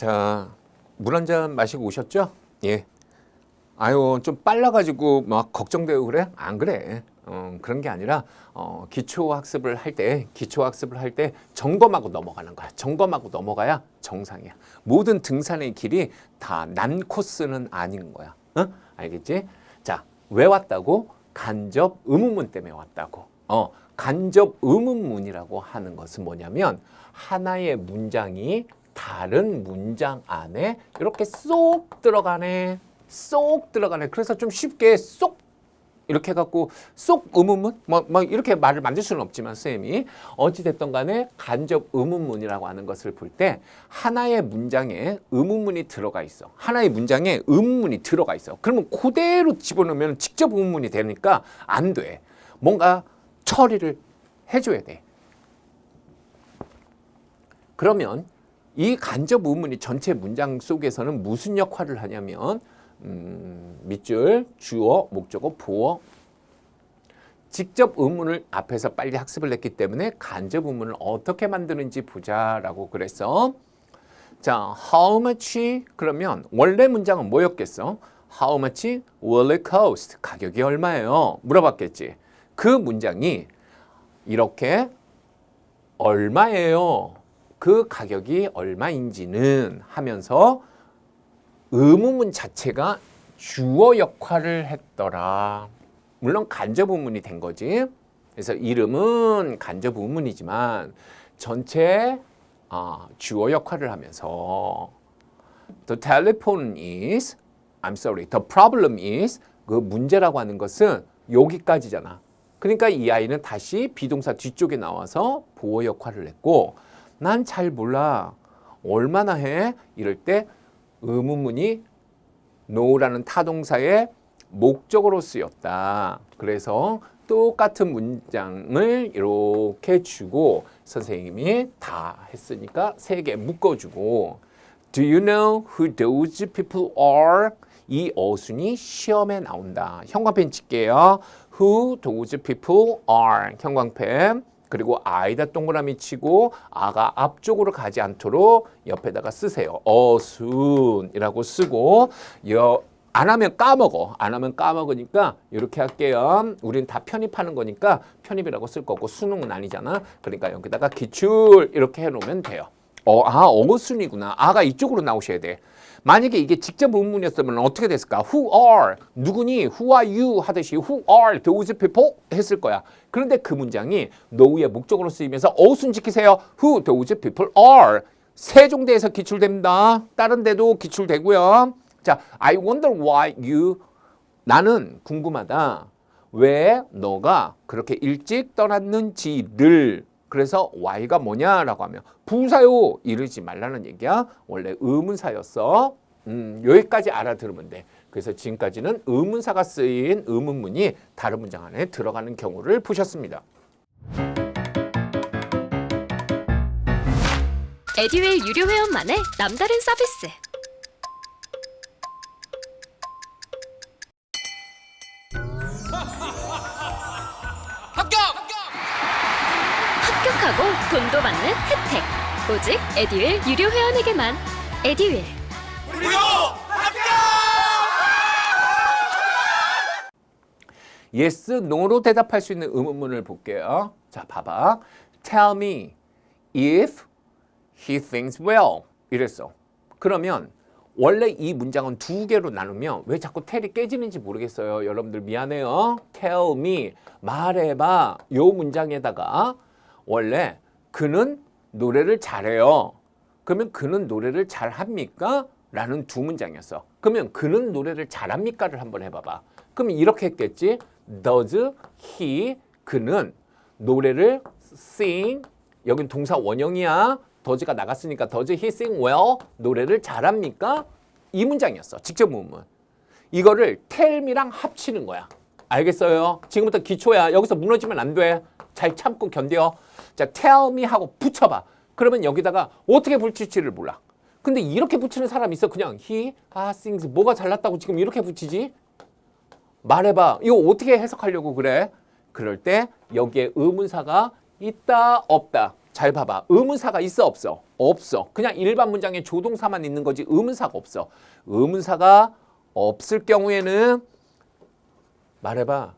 자, 물 한 잔 마시고 오셨죠? 예. 아유, 좀 빨라가지고 막 걱정되고 그래? 안 그래. 어, 그런 게 아니라 어, 기초 학습을 할 때, 기초 학습을 할 때 점검하고 넘어가는 거야. 점검하고 넘어가야 정상이야. 모든 등산의 길이 다 난 코스는 아닌 거야. 어? 알겠지? 자, 왜 왔다고? 간접 의문문 때문에 왔다고. 어, 간접 의문문이라고 하는 것은 뭐냐면 하나의 문장이 다른 문장 안에 이렇게 쏙 들어가네. 쏙 들어가네. 그래서 좀 쉽게 쏙 이렇게 해갖고 쏙 의문문? 뭐, 뭐 이렇게 말을 만들 수는 없지만 쌤이 어찌 됐던 간에 간접 의문문이라고 하는 것을 볼 때 하나의 문장에 의문문이 들어가 있어. 하나의 문장에 의문문이 들어가 있어. 그러면 그대로 집어넣으면 직접 의문문이 되니까 안 돼. 뭔가 처리를 해줘야 돼. 그러면 이 간접 의문이 전체 문장 속에서는 무슨 역할을 하냐면 음, 밑줄, 주어, 목적어, 보어. 직접 의문을 앞에서 빨리 학습을 했기 때문에 간접 의문을 어떻게 만드는지 보자라고 그랬어. 자, how much 그러면 원래 문장은 뭐였겠어? How much will it cost? 가격이 얼마예요? 물어봤겠지. 그 문장이 이렇게 얼마예요? 그 가격이 얼마인지는 하면서 의문문 자체가 주어 역할을 했더라. 물론 간접 의문이 된 거지. 그래서 이름은 간접 의문이지만 전체 아, 주어 역할을 하면서 The telephone is I'm sorry. The problem is 그 문제라고 하는 것은 여기까지잖아. 그러니까 이 아이는 다시 비동사 뒤쪽에 나와서 보호 역할을 했고 난 잘 몰라. 얼마나 해? 이럴 때 의문문이 no라는 타동사의 목적으로 쓰였다. 그래서 똑같은 문장을 이렇게 주고 선생님이 다 했으니까 세 개 묶어주고 Do you know who those people are? 이 어순이 시험에 나온다. 형광펜 칠게요. Who those people are? 형광펜. 그리고 아이다 동그라미 치고 아가 앞쪽으로 가지 않도록 옆에다가 쓰세요. 어순이라고 쓰고 여, 안 하면 까먹어. 안 하면 까먹으니까 이렇게 할게요. 우린 다 편입하는 거니까 편입이라고 쓸 거고 수능은 아니잖아. 그러니까 여기다가 기출 이렇게 해놓으면 돼요. 어, 아, 어순이구나. 아가 이쪽으로 나오셔야 돼. 만약에 이게 직접 의문이었으면 어떻게 됐을까? Who are? 누구니? Who are you? 하듯이 Who are those people? 했을 거야. 그런데 그 문장이 know의 목적으로 쓰이면서 어순 지키세요. Who those people are? 세종대에서 기출됩니다. 다른 데도 기출되고요. 자, I wonder why you 나는 궁금하다. 왜 너가 그렇게 일찍 떠났는지를 그래서 why가 뭐냐라고 하면 부사요 이르지 말라는 얘기야. 원래 의문사였어. 음, 여기까지 알아들으면 돼. 그래서 지금까지는 의문사가 쓰인 의문문이 다른 문장 안에 들어가는 경우를 보셨습니다. 에듀윌 유료 회원만의 남다른 서비스. 받는 혜택. 오직 에듀윌 유료 회원에게만. 에듀윌. yes, no로 대답할 수 있는 의문문을 볼게요. 자, 봐봐. Tell me if he thinks well. 이랬어. 그러면 원래 이 문장은 두 개로 나누면 왜 자꾸 텔이 깨지는지 모르겠어요. 여러분들 미안해요. Tell me. 말해봐. 요 문장에다가 원래 그는 노래를 잘해요. 그러면 그는 노래를 잘합니까? 라는 두 문장이었어. 그러면 그는 노래를 잘합니까를 한번 해봐봐. 그럼 이렇게 했겠지? Does he 그는 노래를 sing 여긴 동사 원형이야. does가 나갔으니까 does he sing well 노래를 잘합니까? 이 문장이었어. 직접 문문. 이거를 tell me랑 합치는 거야. 알겠어요? 지금부터 기초야. 여기서 무너지면 안 돼. 잘 참고 견뎌. 자, tell me 하고 붙여봐. 그러면 여기다가 어떻게 붙일지를 몰라. 근데 이렇게 붙이는 사람 있어. 그냥 he, 아, sings 뭐가 잘났다고 지금 이렇게 붙이지? 말해봐. 이거 어떻게 해석하려고 그래? 그럴 때 여기에 의문사가 있다 없다. 잘 봐봐. 의문사가 있어 없어? 없어. 그냥 일반 문장에 조동사만 있는 거지 의문사가 없어. 의문사가 없을 경우에는 말해봐.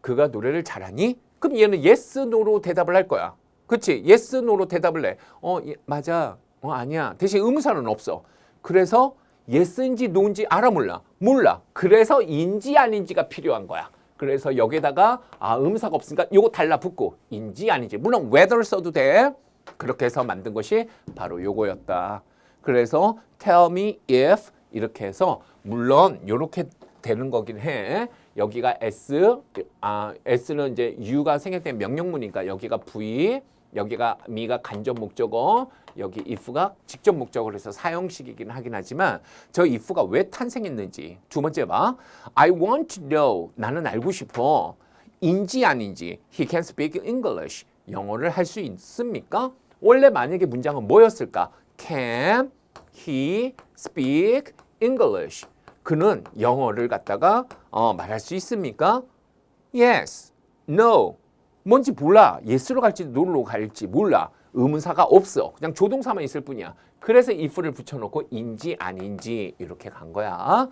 그가 노래를 잘하니? 그럼 얘는 yes, no로 대답을 할 거야. 그치? yes, no로 대답을 해. 어, 예, 맞아. 어, 아니야. 대신 의문사는 없어. 그래서 yes인지 no인지 알아 몰라? 몰라. 그래서 인지 아닌지가 필요한 거야. 그래서 여기다가 아 의문사가 없으니까 요거 달라붙고 인지 아닌지 물론 whether 써도 돼. 그렇게 해서 만든 것이 바로 요거였다. 그래서 tell me if 이렇게 해서 물론 요렇게 되는 거긴 해. 여기가 s 아 s는 이제 u가 생략된 명령문이니까 여기가 v 여기가 me가 간접 목적어 여기 if가 직접 목적어로 해서 사형식이긴 하긴 하지만 저 if가 왜 탄생했는지 두 번째 봐 I want to know 나는 알고 싶어 인지 아닌지 he can speak English 영어를 할 수 있습니까? 원래 만약에 문장은 뭐였을까? Can he speak English? 그는 영어를 갖다가 어, 말할 수 있습니까? Yes, no. 뭔지 몰라. yes로 갈지 no로 갈지 몰라. 의문사가 없어. 그냥 조동사만 있을 뿐이야. 그래서 if를 붙여놓고 인지 아닌지 이렇게 간 거야.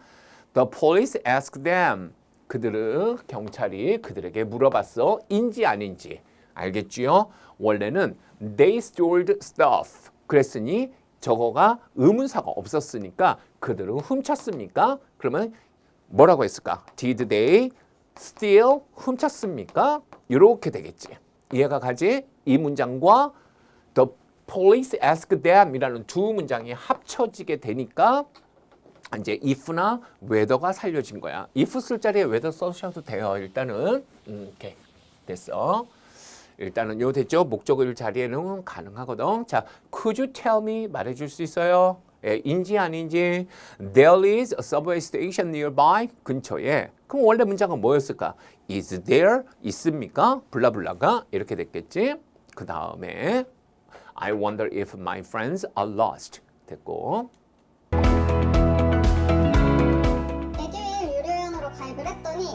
The police asked them. 그들은 경찰이 그들에게 물어봤어. 인지 아닌지. 알겠지요? 원래는 they stole stuff. 그랬으니 저거가 의문사가 없었으니까 그들은 훔쳤습니까? 그러면 뭐라고 했을까? Did they steal? 훔쳤습니까? 이렇게 되겠지. 이해가 가지? 이 문장과 the police asked them이라는 두 문장이 합쳐지게 되니까 이제 if나 whether가 살려진 거야. if 쓸 자리에 whether 써셔도 돼요. 일단은 음, 오케이 됐어. 일단은 요 됐죠? 목적을 자리에는 가능하거든. 자, could you tell me 말해줄 수 있어요? 예, 인지 아닌지 There is a subway station nearby 근처에 그럼 원래 문장은 뭐였을까? Is there 있습니까? 블라블라가 이렇게 됐겠지. 그 다음에 I wonder if my friends are lost 됐고 에듀윌 유료회원으로 가입을 했더니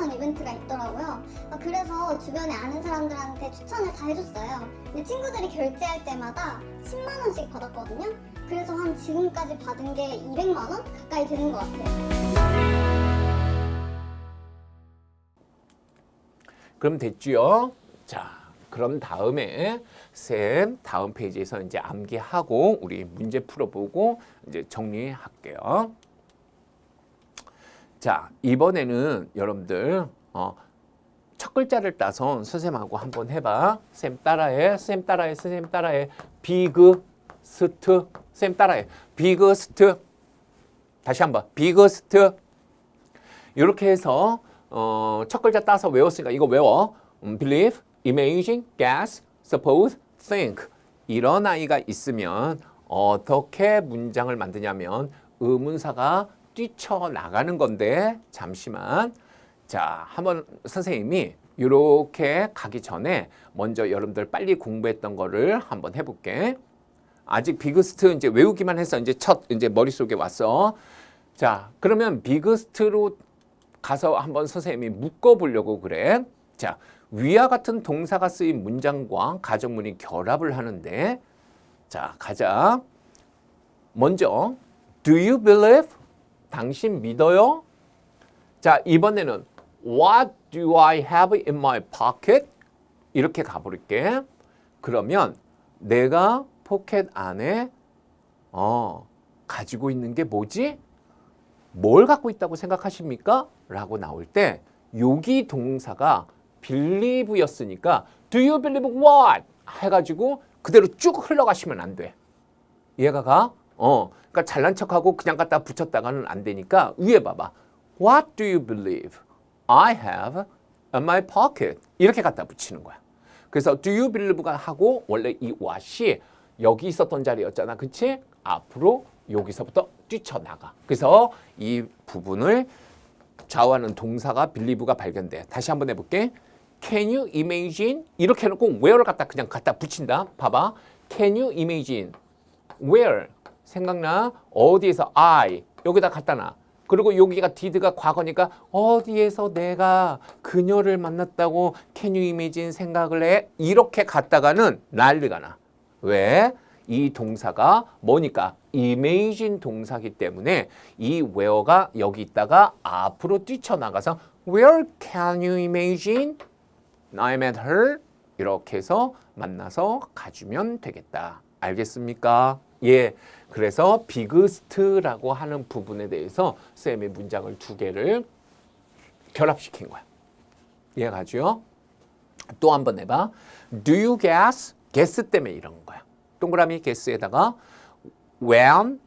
추천 이벤트가 있더라고요. 어, 그래서 주변에 아는 사람들한테 추천을 다 해줬어요. 근데 친구들이 결제할 때마다 10만 원씩 받았거든요. 그래서 한 지금까지 받은 게 200만 원 가까이 되는 것 같아요. 그럼 됐지요? 자, 그럼 다음에 쌤 다음 페이지에서 이제 암기하고 우리 문제 풀어보고 이제 정리할게요. 자, 이번에는 여러분들 어, 첫 글자를 따서 선생님하고 한번 해봐. 쌤 따라해. 쌤 따라해. 쌤 따라해. 비그 스트. 쌤 따라해. 비그 스트. 다시 한번. 비그 스트. 이렇게 해서 어, 첫 글자 따서 외웠으니까 이거 외워. 음, believe, imagine, guess, suppose, think. 이런 아이가 있으면 어떻게 문장을 만드냐면 의문사가 뛰쳐나가는 건데 잠시만. 자, 한번 선생님이 이렇게 가기 전에 먼저 여러분들 빨리 공부했던 거를 한번 해볼게. 아직 비그스트 이제 외우기만 해서 이제 첫 이제 머릿속에 왔어. 자, 그러면 비그스트로 가서 한번 선생님이 묶어보려고 그래. 자, 위와 같은 동사가 쓰인 문장과 가정문이 결합을 하는데, 자, 가자. 먼저, do you believe? 당신 믿어요? 자, 이번에는 what do I have in my pocket? 이렇게 가볼게. 그러면 내가 포켓 안에 어, 가지고 있는 게 뭐지? 뭘 갖고 있다고 생각하십니까? 라고 나올 때 여기 동사가 believe였으니까 do you believe what? 해가지고 그대로 쭉 흘러가시면 안 돼. 이해가 가? 어, 그러니까 잘난 척하고 그냥 갖다 붙였다가는 안 되니까 위에 봐봐. What do you believe I have in my pocket? 이렇게 갖다 붙이는 거야. 그래서 do you believe가 하고 원래 이 what이 여기 있었던 자리였잖아. 그치? 앞으로 여기서부터 뛰쳐나가. 그래서 이 부분을 좌우하는 동사가 believe가 발견돼. 다시 한번 해볼게. Can you imagine? 이렇게 해놓고 where를 갖다 그냥 갖다 붙인다. 봐봐. Can you imagine? Where? 생각나? 어디에서 I? 여기다 갖다 놔. 그리고 여기가 did가 과거니까 어디에서 내가 그녀를 만났다고 can you imagine 생각을 해? 이렇게 갔다가는 난리가 나. 왜? 이 동사가 뭐니까 imagine 동사기 때문에 이 where가 여기 있다가 앞으로 뛰쳐나가서 where can you imagine I met her 이렇게 해서 만나서 가주면 되겠다. 알겠습니까? 예. 그래서 비그스트라고 하는 부분에 대해서 쌤이 문장을 두 개를 결합시킨 거야. 이해 가죠? 또 한 번 해봐. Do you guess? guess 때문에 이런 거야. 동그라미 guess에다가 when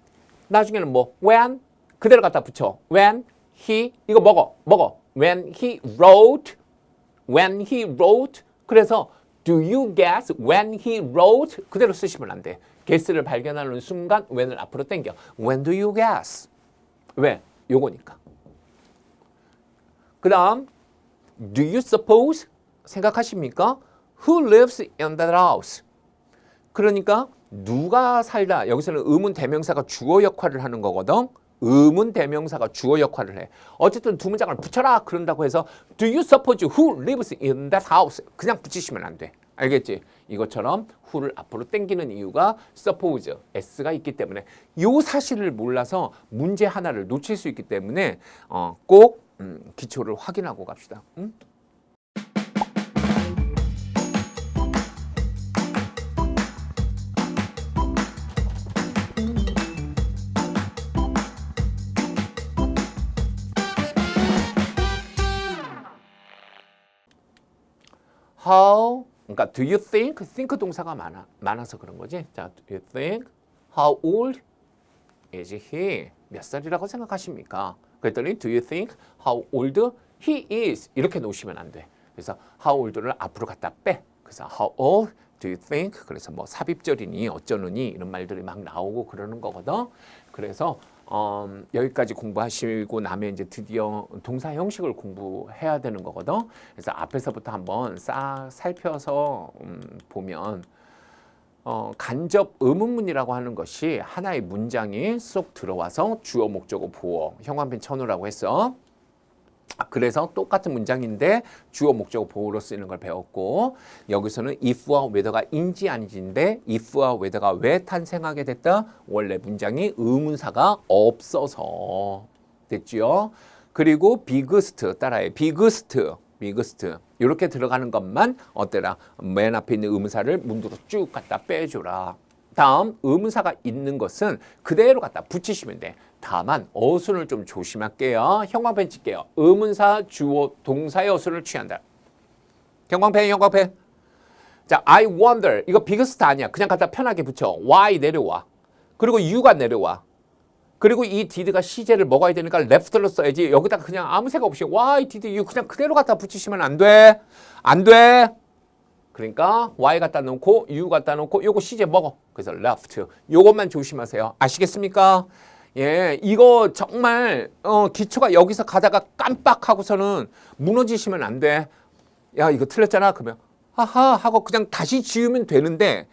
나중에는 뭐 when 그대로 갖다 붙여. when he 이거 먹어 먹어. when he wrote when he wrote 그래서 do you guess when he wrote 그대로 쓰시면 안 돼. Guess를 발견하는 순간 when을 앞으로 당겨. when do you guess? 왜? 요거니까. 그 다음 do you suppose 생각하십니까? who lives in that house? 그러니까 누가 살다 여기서는 의문 대명사가 주어 역할을 하는 거거든. 의문 대명사가 주어 역할을 해. 어쨌든 두 문장을 붙여라 그런다고 해서 Do you suppose who lives in that house? 그냥 붙이시면 안 돼. 알겠지? 이것처럼 who를 앞으로 당기는 이유가 suppose s가 있기 때문에 요 사실을 몰라서 문제 하나를 놓칠 수 있기 때문에 어, 꼭 음, 기초를 확인하고 갑시다. 음? How 그러니까 do you think think 동사가 많아 많아서 그런 거지. 자, do you think how old is he? 몇 살이라고 생각하십니까? 그랬더니 do you think how old he is? 이렇게 놓으시면 안 돼. 그래서 how old를 앞으로 갖다 빼. 그래서 how old do you think? 그래서 뭐 삽입절이니 어쩌느니 이런 말들이 막 나오고 그러는 거거든. 그래서 어, 여기까지 공부하시고 나면 이제 드디어 동사 형식을 공부해야 되는 거거든. 그래서 앞에서부터 한번 싹 살펴서 음, 보면 어, 간접 의문문이라고 하는 것이 하나의 문장이 쏙 들어와서 주어 목적어 보어 형광펜 쳐놓으라고 했어. 그래서 똑같은 문장인데 주어 목적어 보호로 쓰이는 걸 배웠고 여기서는 if와 whether가 인지 아닌지인데 if와 whether가 왜 탄생하게 됐다? 원래 문장이 의문사가 없어서 됐지요. 그리고 biggest 따라해 biggest biggest 이렇게 들어가는 것만 어때라 맨 앞에 있는 의문사를 문으로 쭉 갖다 빼줘라. 다음 의문사가 있는 것은 그대로 갖다 붙이시면 돼. 다만 어순을 좀 조심할게요. 형광펜 칠게요. 의문사 주어 동사의 어순을 취한다. 형광펜 형광펜. 자, I wonder 이거 비그스트 아니야. 그냥 갖다 편하게 붙여. Why 내려와. 그리고 you가 내려와. 그리고 이 did가 시제를 먹어야 되니까 left로 써야지. 여기다가 그냥 아무 생각 없이 why did you 그냥 그대로 갖다 붙이시면 안 돼. 안 돼. 그러니까 y 갖다 놓고 u 갖다 놓고 요거 시제 먹어. 그래서 left. 요것만 조심하세요. 아시겠습니까? 예, 이거 정말 어, 기초가 여기서 가다가 깜빡하고서는 무너지시면 안 돼. 야, 이거 틀렸잖아. 그러면 하하 하고 그냥 다시 지으면 되는데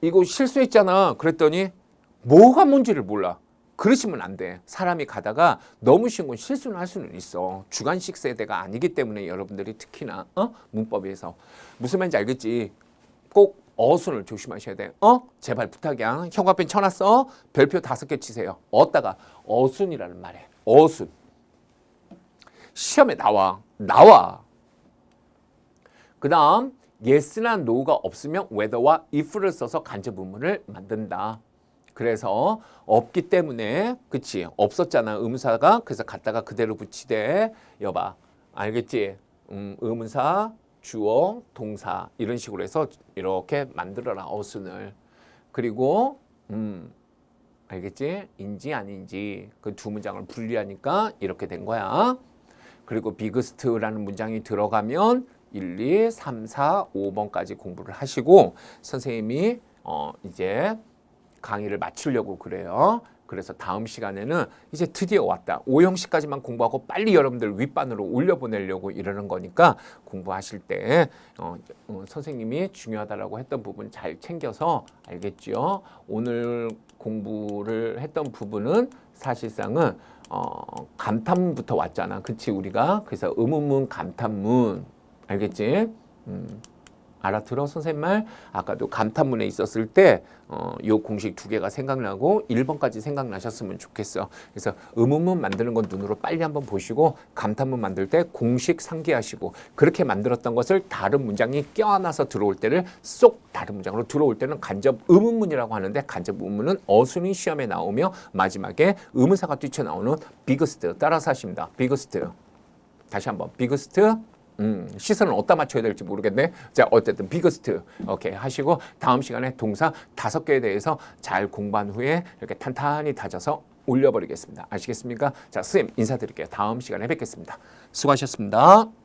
이거 실수했잖아. 그랬더니 뭐가 뭔지를 몰라. 그러시면 안 돼. 사람이 가다가 너무 쉬운 건 실수는 할 수는 있어. 주관식 세대가 아니기 때문에 여러분들이 특히나 어? 문법에서 무슨 말인지 알겠지? 꼭 어순을 조심하셔야 돼. 어? 제발 부탁이야. 형광펜 쳐놨어. 별표 다섯 개 치세요. 어디다가 어순이라는 말에 어순. 시험에 나와. 나와. 그 다음 yes나 no가 없으면 whether와 if를 써서 간접 의문을 만든다. 그래서 없기 때문에 그치? 없었잖아 의문사가. 그래서 갖다가 그대로 붙이되 여봐 알겠지? 음, 의문사 주어 동사 이런 식으로 해서 이렇게 만들어라 어순을. 그리고 음 알겠지? 인지 아닌지 그 두 문장을 분리하니까 이렇게 된 거야. 그리고 비그스트라는 문장이 들어가면 1, 2, 3, 4, 5번까지 공부를 하시고 선생님이 어 이제 강의를 마치려고 그래요. 그래서 다음 시간에는 이제 드디어 왔다. 오형식까지만 공부하고 빨리 여러분들 윗반으로 올려보내려고 이러는 거니까 공부하실 때 어, 어, 선생님이 중요하다라고 했던 부분 잘 챙겨서 알겠죠? 오늘 공부를 했던 부분은 사실상은 어, 감탄문부터 왔잖아. 그치 우리가 그래서 의문문 감탄문 알겠지? 음. 알아들어? 선생님 말? 아까도 감탄문에 있었을 때 어, 요 공식 두 개가 생각나고 1번까지 생각나셨으면 좋겠어. 그래서 의문문 만드는 건 눈으로 빨리 한번 보시고 감탄문 만들 때 공식 상기하시고 그렇게 만들었던 것을 다른 문장이 껴안아서 들어올 때를 쏙 다른 문장으로 들어올 때는 간접 의문문이라고 하는데 간접 의문문은 어순이 시험에 나오며 마지막에 의문사가 뛰쳐나오는 비그스트. 따라서 하십니다. 비그스트. 다시 한번. 비그스트 음, 시선을 어디다 맞춰야 될지 모르겠네. 자, 어쨌든 비거스트 오케이 하시고 다음 시간에 동사 다섯 개에 대해서 잘 공부한 후에 이렇게 탄탄히 다져서 올려버리겠습니다. 아시겠습니까? 자, 쌤 인사드릴게요. 다음 시간에 뵙겠습니다. 수고하셨습니다.